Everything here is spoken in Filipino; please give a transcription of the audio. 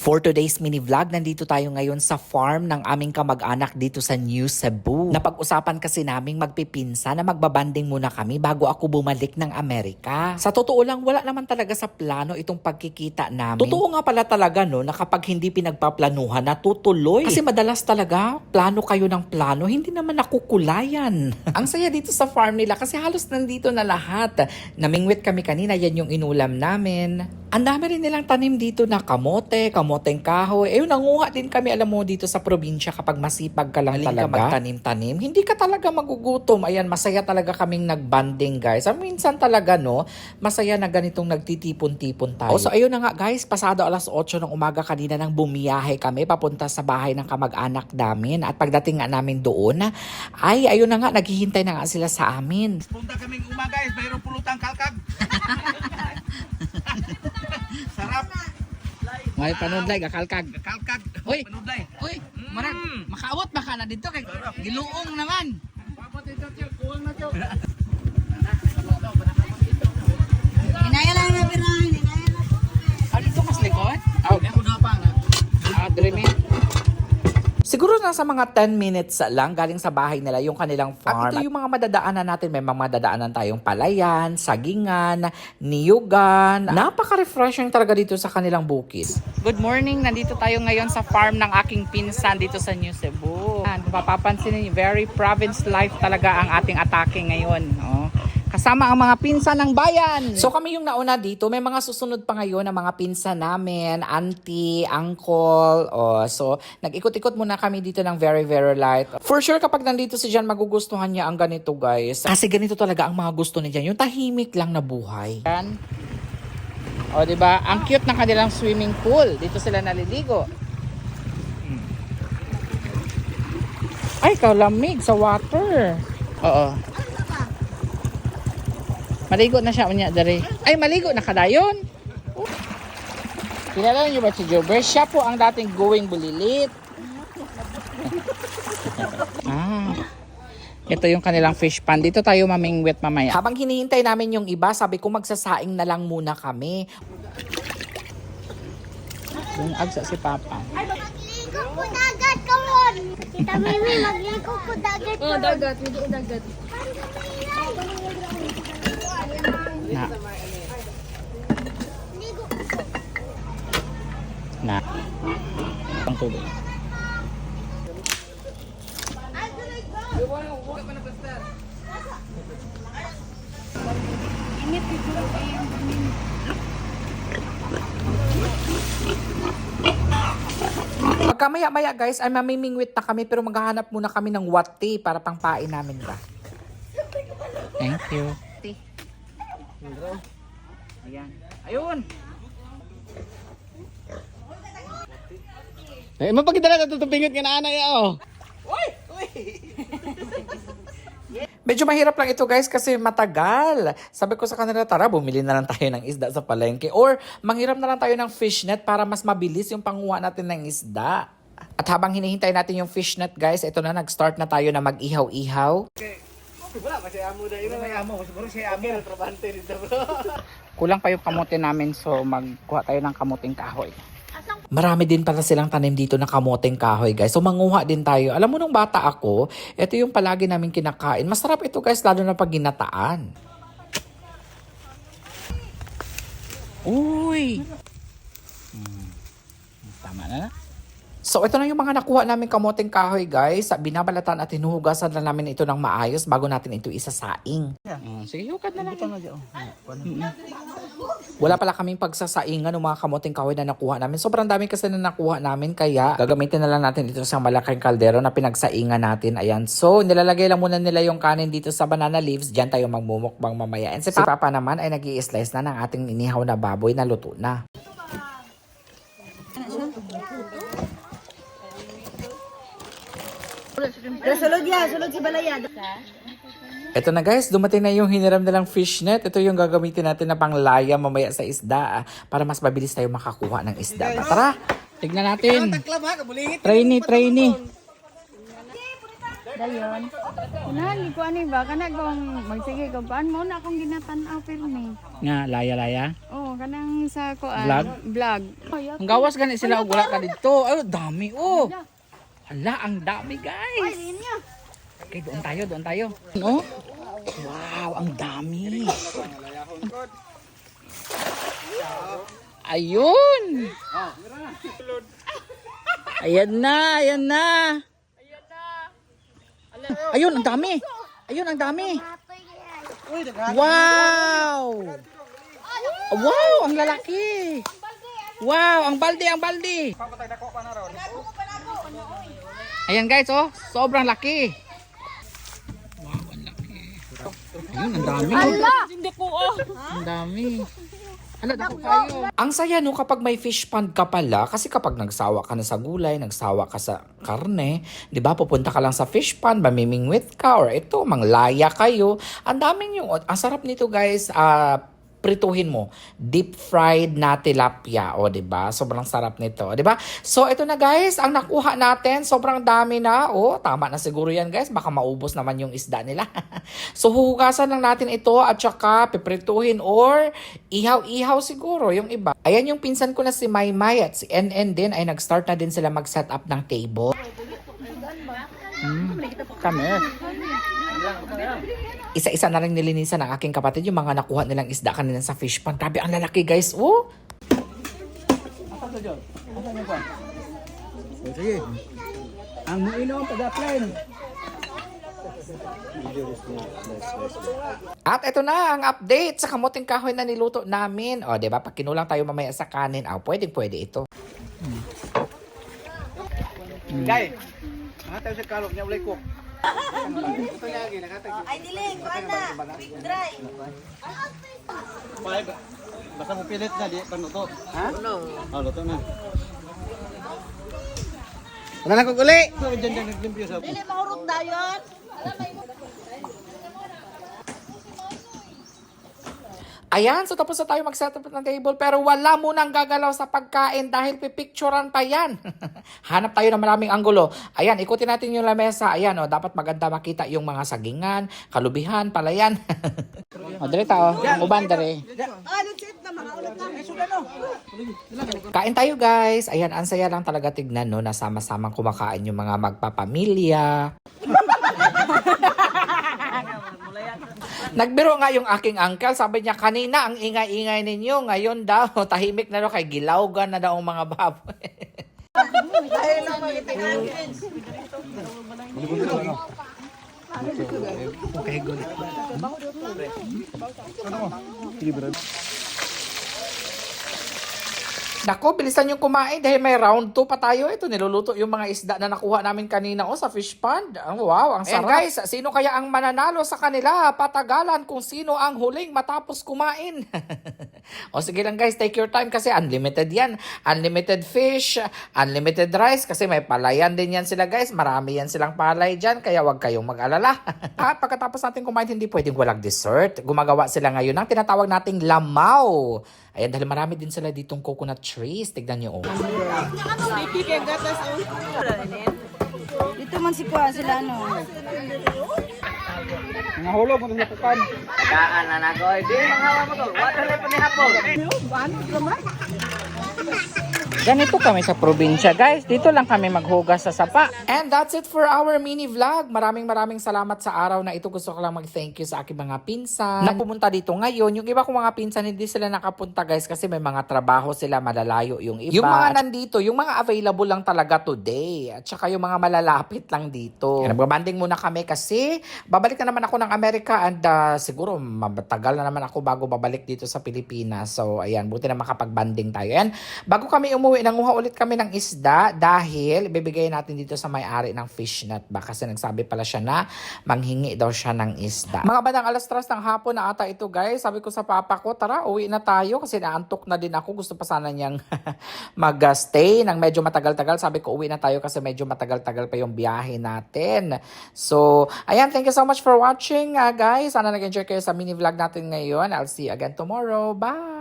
For today's mini vlog, nandito tayo ngayon sa farm ng aming kamag-anak dito sa New Cebu. Napag-usapan kasi naming magpipinsa na magbabanding muna kami bago ako bumalik ng Amerika. Sa totoo lang, wala naman talaga sa plano itong pagkikita namin. Totoo nga pala talaga no, na kapag hindi pinagpaplanuhan, natutuloy. Kasi madalas talaga, plano kayo ng plano, hindi naman nakukulayan. Ang saya dito sa farm nila kasi halos nandito na lahat. Namingwit kami kanina, yan yung inulam namin. Ang dami rin nilang tanim dito na kamote, kamoteng kahoy. Eh, nanguha din kami, alam mo, dito sa probinsya kapag masipag ka lang talaga. magtanim-tanim, hindi ka talaga magugutom. Ayan, masaya talaga kaming nagbanding, guys. Ah, minsan talaga, no, masaya na ganitong nagtitipon-tipon tayo. so, ayun na nga, guys, pasado alas 8 ng umaga kanina nang bumiyahe kami papunta sa bahay ng kamag-anak namin. At pagdating nga namin doon, ay, ayun na nga, naghihintay na nga sila sa amin. Punta kaming umaga guys, mayroong pulutang kalkag. May panudlay gakalkag. Kalkag. Uy! Panudlay. Uy, marag makaawat baka na dito kay giluong naman. Inaya lang na pirahan, inaya lang. Siguro nasa mga 10 minutes lang galing sa bahay nila yung kanilang farm. At ito yung mga madadaanan natin. May mga madadaanan tayong palayan, sagingan, niyugan. Napaka-refreshing talaga dito sa kanilang bukid. Good morning. Nandito tayo ngayon sa farm ng aking pinsan dito sa New Cebu. Kung mapapansin niyo, very province life talaga ang ating atake ngayon. Oh. Kasama ang mga pinsan ng bayan. So kami yung nauna dito. May mga susunod pa ngayon na mga pinsan namin, auntie, uncle. Oh, so nag-ikot-ikot muna kami dito ng very, very light. For sure kapag nandito si Jan, magugustuhan niya ang ganito guys. Kasi ganito talaga ang mga gusto ni Jan. Yung tahimik lang na buhay. Yan. O, di ba? Ang cute ng kanilang swimming pool. Dito sila naliligo. Ay, kalamig sa water. Oo. Maligo na siya unya dari. Ay, maligo na kadayon. Oh. Kilala niyo ba si Jober? Siya po ang dating going bulilit. ah. Ito yung kanilang fish pan. Dito tayo mamingwit mamaya. Habang hinihintay namin yung iba, sabi ko magsasaing na lang muna kami. Yung agsa si Papa. Magligo po dagat ka mon. Tita Mimi, magligo po dagat Oh, dagat, medyo dagat. Na. Na. Ang tubig. Pagka maya-maya guys, ay mamimingwit na kami pero maghahanap muna kami ng wati para pangpain namin ba. Thank you. Ayan. Ayun. Eh, mapagdala na tutupingot ka na anay, oh. Medyo mahirap lang ito guys kasi matagal. Sabi ko sa kanila, tara bumili na lang tayo ng isda sa palengke or manghiram na lang tayo ng fishnet para mas mabilis yung panguha natin ng isda. At habang hinihintay natin yung fishnet guys, ito na nag-start na tayo na mag-ihaw-ihaw. Wala pa siya amo dahil may amo. Siguro siya amo. Trabante dito bro. Kulang pa yung kamote namin so magkuha tayo ng kamuting kahoy. Marami din pala silang tanim dito na kamoteng kahoy guys. So manguha din tayo. Alam mo nung bata ako, ito yung palagi namin kinakain. Masarap ito guys lalo na pag ginataan. Uy! Hmm. Tama na na. So ito na yung mga nakuha namin kamoteng kahoy guys. Binabalatan at hinuhugasan na namin ito ng maayos bago natin ito isasaing. Oh, sige, hukad na lang. Wala pala kaming pagsasaingan ng mga kamoteng kahoy na nakuha namin. Sobrang dami kasi na nakuha namin kaya gagamitin na lang natin ito sa malaking kaldero na pinagsaingan natin. Ayan. So nilalagay lang muna nila yung kanin dito sa banana leaves. Diyan tayo magmumukbang mamaya. And si Papa naman ay nag slice na ng ating inihaw na baboy na luto na. Sulod ya, sulod si Balayad. Ito na guys, dumating na yung hiniram nilang fishnet. Ito yung gagamitin natin na panglaya mamaya sa isda ah, para mas mabilis tayo makakuha ng isda. Tara! Tignan natin. Trainee, trainee. Dayon. Unahan, ko ano ba? Kana kung magsige ko, paan mo na akong ginatanaw pirmi. Nga, laya-laya. Oh, kanang sa kuan. Vlog? Vlog. Ang gawas gani sila og wala ka dito. Ay, dami oh. Hala, ang dami guys. Okay, doon tayo, doon tayo. No? Wow, ang dami. Ayun. Ayan na, ayan na. Ayun, ang dami. Ayun, ang dami. Wow! Wow, ang lalaki. Wow, ang balde, ang balde. Ayan guys, oh, sobrang laki. Wow, ang laki. Ayun, ang dami. Hindi ko, oh. Ang dami. Ano, dako kayo. Ang saya no kapag may fish pond ka pala kasi kapag nagsawa ka na sa gulay, nagsawa ka sa karne, 'di ba? Pupunta ka lang sa fish pond, mamimingwit ka or ito manglaya kayo. Ang daming yung ang sarap nito guys. ah prituhin mo. Deep fried na tilapia. O di ba sobrang sarap nito. Di ba so ito na guys. Ang nakuha natin sobrang dami na. Oh tama na siguro yan guys. Baka maubos naman yung isda nila. So huhugasan lang natin ito at saka piprituhin or ihaw-ihaw siguro yung iba. Ayan yung pinsan ko na si Maymay at si NN din. Ay nag-start na din sila mag-set up ng table. Come here. Isa-isa na rin nilinisan ng aking kapatid yung mga nakuha nilang isda kanina sa fish pond. Grabe, ang lalaki guys. Oh! Sige. Ang muinom, pag-apply. At ito na ang update sa kamuting kahoy na niluto namin. O, di ba? Pag kinulang tayo mamaya sa kanin, ah, pwede, pwede ito. Kay. Nakatayo sa kalok niya ulay ko. Ay dili ko ana. Quick dry. Basta mo pilit na, di pa luto. Ha? Oh, luto na. Wala na ko uli. So, dyan dyan naglimpyo sa... Ayan, so tapos na tayo mag-set up ng table pero wala munang gagalaw sa pagkain dahil pipicturean pa yan. Hanap tayo ng maraming anggulo. Ayan, ikutin natin yung lamesa. Ayan, oh, dapat maganda makita yung mga sagingan, kalubihan, palayan. O, dire tao. Uban, dire. Kain tayo guys. Ayan, ang saya lang talaga tignan no, na sama-samang kumakain yung mga magpapamilya. Nagbiro nga yung aking uncle, sabi niya kanina ang ingay-ingay ninyo, ngayon daw tahimik na daw. Kay gilawgan na daw ang mga baboy. Nako, bilisan yung kumain dahil may round 2 pa tayo. Ito, niluluto yung mga isda na nakuha namin kanina oh, sa fish pond. Ang wow, ang sarap. guys, sino kaya ang mananalo sa kanila? Patagalan kung sino ang huling matapos kumain. o sige lang guys, take your time kasi unlimited yan. Unlimited fish, unlimited rice kasi may palayan din yan sila guys. Marami yan silang palay dyan kaya wag kayong mag-alala. At pagkatapos natin kumain, hindi pwedeng walang dessert. Gumagawa sila ngayon ng tinatawag nating lamaw. Ayan, dahil marami din sila ditong coconut trees. Tignan nyo, oh. Dito man si kuan sila ano. Mga hulog, mga lapukan. Tagaan na na ko. Di manghawa mo to. Water level ni hapon. Ganito kami sa probinsya, guys. Dito lang kami maghugas sa sapa. And that's it for our mini vlog. Maraming maraming salamat sa araw na ito. Gusto ko lang mag-thank you sa aking mga pinsan na pumunta dito ngayon. Yung iba kong mga pinsan, hindi sila nakapunta guys kasi may mga trabaho sila malalayo yung iba. Yung mga nandito, yung mga available lang talaga today. At saka yung mga malalapit lang dito. Nagbabanding muna kami kasi babalik na naman ako ng Amerika and uh, siguro matagal na naman ako bago babalik dito sa Pilipinas. So ayan, buti na makapagbanding tayo. And bago kami umuwi, nanguha ulit kami ng isda dahil ibibigay natin dito sa may-ari ng fishnet ba kasi nagsabi pala siya na manghingi daw siya ng isda. Mga bandang alas 3 ng hapon na ata ito guys. Sabi ko sa papa ko, tara uwi na tayo kasi naantok na din ako. Gusto pa sana niyang mag-stay ng medyo matagal-tagal. Sabi ko uwi na tayo kasi medyo matagal-tagal pa yung biyahe natin. So, ayan, thank you so much for watching uh, guys. Sana nag-enjoy kayo sa mini vlog natin ngayon. I'll see you again tomorrow. Bye!